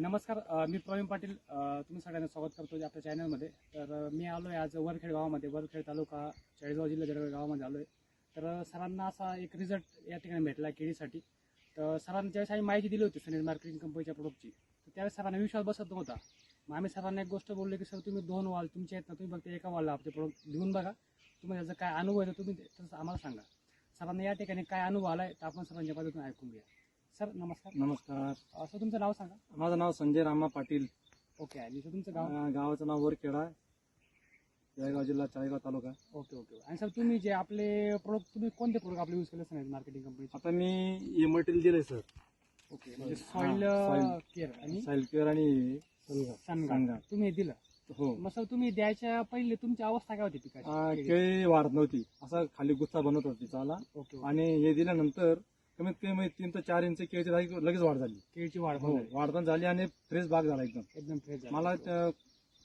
नमस्कार मी प्रवीण पाटील तुम्ही सगळ्यांना स्वागत करतो आपल्या चॅनलमध्ये. तर मी आलो आहे आज वरखेड गावामध्ये. वरखेड तालुका चाळीसगाव जिल्हा जळगाव गावामध्ये आलो आहे तर सरांना असा एक रिझल्ट या ठिकाणी भेटला केळीसाठी. तर सरांना ज्यावेळेस आम्ही माहिती दिली होती सनील मार्केटिंग कंपनीच्या प्रोडक्टची तर त्यावेळेस सरांना विश्वास बसत नव्हता. मग आम्ही सरांना एक गोष्ट बोलली की सर तुम्ही दोन वॉल तुमचे आहेत ना तुम्ही फक्त एका वालला आपले प्रोडक्ट घेऊन बघा. तुम्हाला त्याचा काय अनुभव आहे तर तुम्ही तसं आम्हाला सांगा. सरांना या ठिकाणी काय अनुभव आला आहे तर आपण सरांच्या बाजूतून ऐकून घ्या सर नमस्कार. नमस्कार. असं तुमचं नाव सांगा. माझं नाव संजय रामा पाटील. ओके आणि सर तुमचं गाव? अं, गावाचं नाव वरखेडा जळगाव जिल्हा चाळीगाव तालुका. Okay okay. आणि सर तुम्ही जे आपले प्रोडक्ट तुम्ही कोणते प्रोडक्ट आपले यूज केले असणार मार्केटिंग कंपनीचे आता मी हे मटेरियल दिलंय सर. ओके म्हणजे हा, सॉइल soil. केअर आणि सायलकेअर आणि सनगार्ड सनगार्ड. तुम्ही हे दिलं. हो. मग सर तुम्ही द्यायच्या पहिले तुमची अवस्था काय होती अं, पिकाची? केळी वाढत नव्हती. असा खाली गुच्चा बनत होती चाला ओके ओके. आणि हे दिल्यानंतर कमीत कमी तीन ते चार इंच केळीची जागी लगेच वाढ झाली. केळीची वाढ हो झाली. वाढ पण झाली आणि फ्रेश बाग झाला एकदम. एकदम फ्रेश मला त्या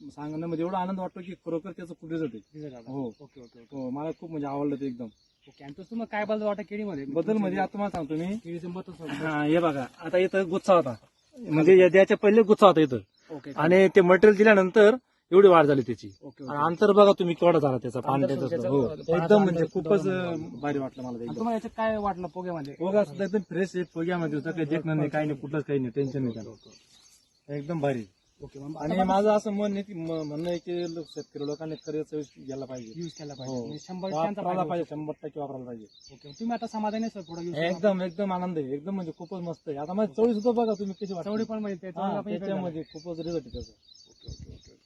सांगण्यामध्ये एवढा आनंद वाटतो की खरोखर त्याचं खूप रिझल्ट आहे. हो. Okay okay okay. हो मला खूप म्हणजे आवडलं ते एकदम. ओके आणि तुम्हाला काय बदल वाटत केळीमध्ये? बदल म्हणजे आता तुम्हाला सांगतो मी. केळीचं बदल हा हे बघा. आता इथं गुच्चा होता. म्हणजे या द्याच्या पहिले गुच्चा होता इथं. ओके. आणि ते मटेरियल दिल्यानंतर एवढी वाढ झाली त्याची. ओके आणि अंतर बघा तुम्ही केवढा झाला त्याचा पाणी अंतर त्याचं. त्याचं हो. पाण्याचं एकदम म्हणजे खूपच अं, भारी वाटलं मला ते. आणि एकदम तुम्हाला याच्यात काय वाटलं पोग्यामध्ये? पोगा सुद्धा एकदम फ्रेश आहे पोग्यामध्ये होतं काही देखणं नाही काही नाही कुठलंच काही नाही टेन्शन नाही त्याला एकदम भारी. ओके मग आणि माझं असं मन आहे की म- म्हणणं आहे की लोक- शेतकरी लोकांनी खरेच घ्यायला पाहिजे. यूज केला पाहिजे. हो. म्हणजे शंभर टक्क्यांचा वापरायला फायदा पाहिजे शंभर टक्के वापरायला पाहिजे. ओके तुम्ही आता समाधानी आहे सर थोडं यूज एकदम एकदम आनंद आहे. एकदम म्हणजे खूपच मस्त आहे. आता माझी चवळी सुद्धा बघा तुम्ही कशी वाटते. पण म्हणजे ते- हा, तेवढी आपण इकडे झालं. त्याच्यामध्ये खूपच रिझल्ट आहे त्याचा.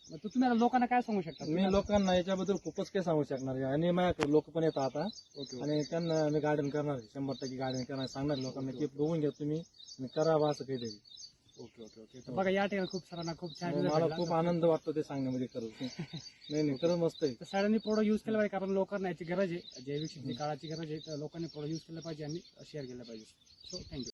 मग तो तुम्ही आता लोकांना काय सांगू शकता? मी लोकांना याच्याबद्दल खूपच काही सांगू शकणार आहे. आणि माझ्याकडे लोक पण येतात आता. Okay okay. आणि त्यांना मी गार्डन करणार आहे. शंभर टक्के गार्डन करणार सांगणार लोकांना की बघून घ्या तुम्ही. आणि करा बा असं काहीतरी ओके ओके ओके तर बघा या ठिकाणी खूप सरांना खूप छान result मला भेटला. खूप आनंद वाटतो ते सांगण्यामध्ये करू नाही नाही खरंच मस्त आहे. तर सरांनी प्रोडक्ट यूज केलं पाहिजे कारण लोकांना याची गरज आहे. जैविक शेती काळाची गरज आहे. तर लोकांनी प्रोडक्ट यूज केलं पाहिजे आणि शेअर केलं पाहिजे. So thank you